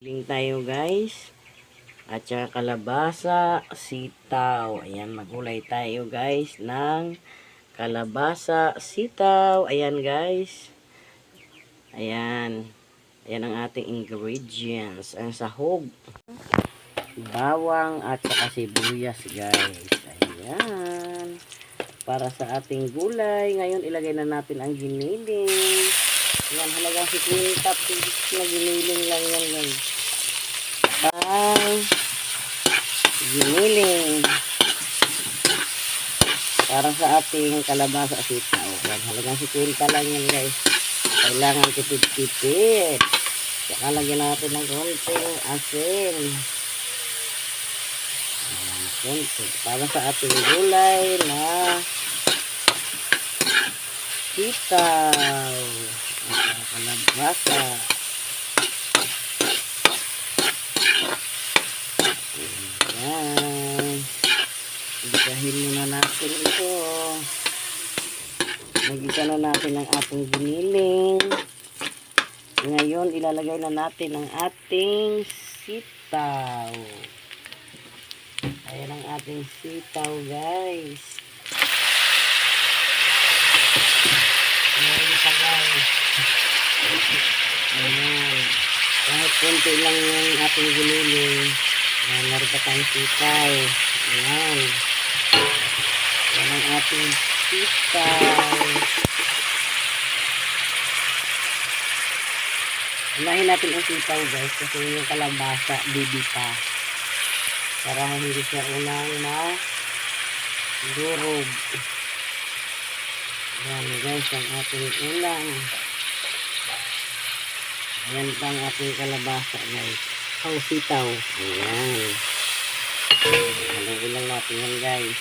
Ling tayo guys. At saka kalabasa, sitaw. Ayan, magulay tayo guys ng kalabasa, sitaw. Ayan guys. Ayan. Ayan ang ating ingredients. Ang sahog. Bawang at saka sibuyas guys. Ayan. Para sa ating gulay. Ngayon ilagay na natin ang giniling. Yan, halagang si Queen Tap. Na giniling lang yan guys. Ang giniling. Para sa ating kalabasa at sitaw. Yan, halagang si Queen lang yan guys. Kailangan tipid-tipid. Saka lagyan natin ng konting asin. Ayan, konti. Para sa ating gulay na sitaw. Kalabasa. Ayan. Igahin muna natin ito. Nagisa na natin ang ating giniling. Ngayon, ilalagay na natin ang ating sitaw. Ayan ang ating sitaw, guys. Ayan pa, guys. Ayan. Kahit konti lang yung ating giniling. Ayan, narito tayong sitaw. Ayan. Ayan ang ating sitaw. Unahin natin ang sitaw guys kasi yung kalabasa, bibi pa. Para hindi siya unang na durog. Ayan guys, ang ating ulang. Ayan pa ang ating kalabasa guys. Ang sitaw. Ayan. Haluin lang natin yan guys.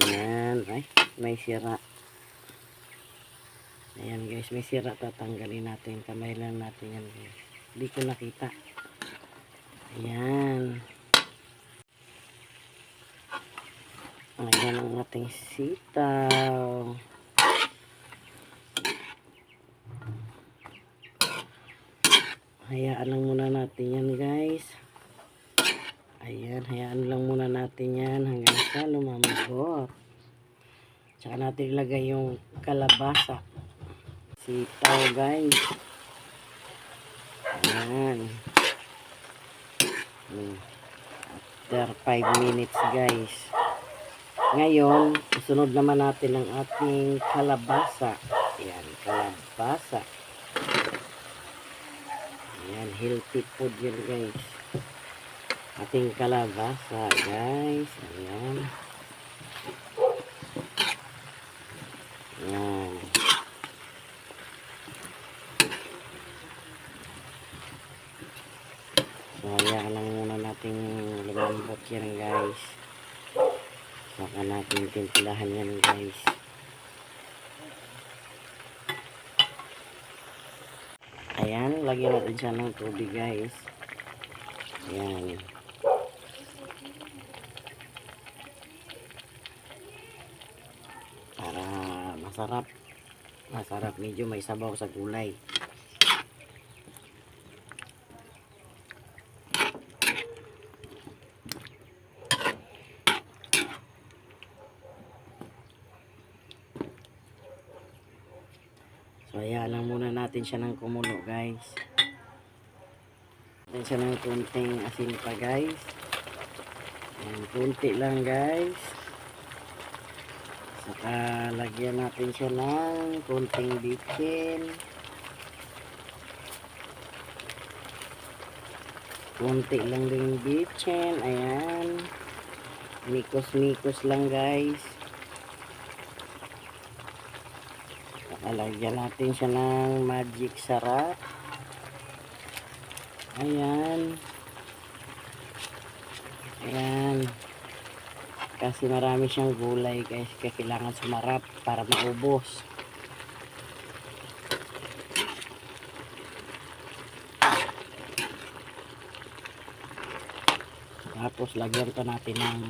Ayan. Ay, may sira. Ayan guys, may sira. Tatanggalin natin. Kamay lang natin yan guys. Hindi ko nakita. Ayan. Ayan ang ating sitaw. Hayaan lang muna natin yan guys. Ayan, hayaan lang muna natin yan hanggang sa lumamagot. Tsaka natin ilagay yung kalabasa. Sitaw guys. Ayan. After 5 minutes guys. Ngayon, sunod naman natin ang ating kalabasa. Ayan, kalabasa. Ayan, healthy food yun guys. Ating kalabasa guys. Ayan. Ayan. So, hayaan lang muna natin lumambot yan guys. Saka natin timplahan yan guys. Ayan, lagyan natin siya ng tubig guys. Ayan. Para masarap. Masarap medyo may sabaw sa gulay. Hayaan lang muna natin siya ng kumulo, guys. Natin siya ng kunting asin pa, guys. Ayan, kunti lang, guys. Saka, lagyan natin siya ng kunting bitchin. Kunti lang din bitchin. Ayan. Mikos-mikos lang, guys. Alagyan natin siya ng magic sarap. Ayan. Ayan. Kasi marami siyang gulay guys. Kailangan sumarap para maubos. Tapos lagyan pa natin ng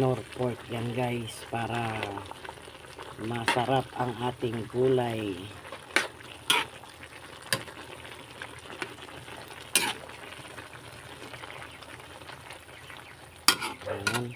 Norfolk yan guys para masarap ang ating gulay. Ayan.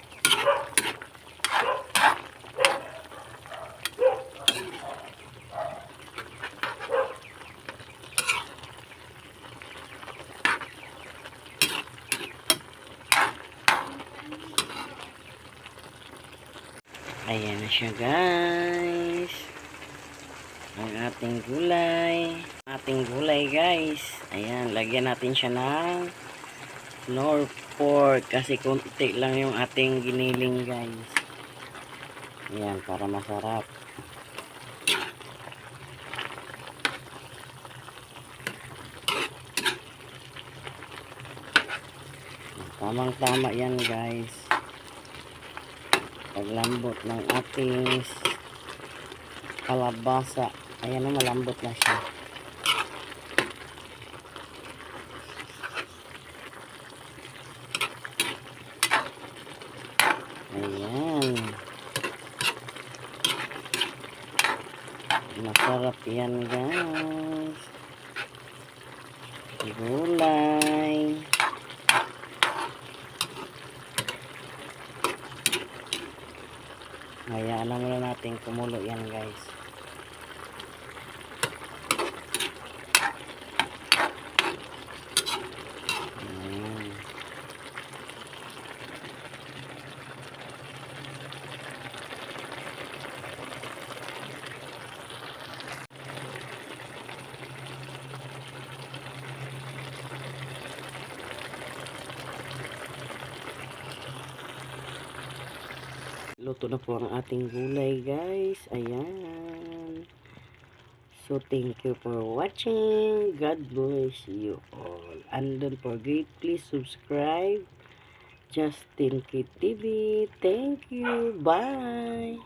Ayan na siya guys. Ang ating gulay. Ating gulay guys. Ayan, lagyan natin siya ng Norfolk kasi konti lang yung ating giniling guys. Ayan, para masarap. Tamang tama yan guys. Paglambot ng ating kalabasa. Ayan na, malambot na siya. Ayan. Masarap yan guys. Gulay. Natin kumulo yan guys. Luto na po ang ating gulay guys. Ayan. So thank you for watching. God bless you all. And don't forget please subscribe. Justin K TV. Thank you. Bye.